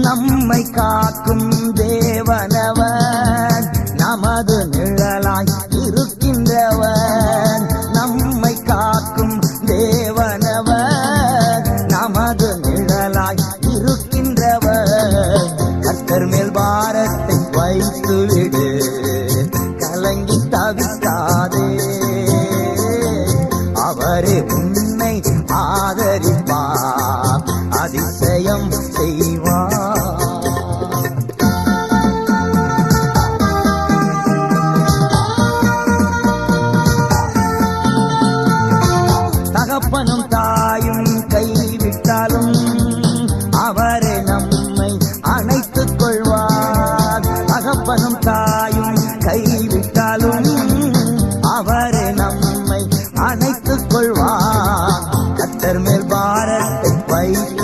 நம்மை காக்கும் தேவனவன். நமது நிழலாய் இருக்கின்றவன். நம்மை காக்கும் தேவனவன். நமது நிழலாய் இருக்கின்றவன். கத்தர் மேல் பாரத்தை வைத்துவிடு. கலங்கி தவிக்காதே அவரே உன் பாரத்தை வைத்து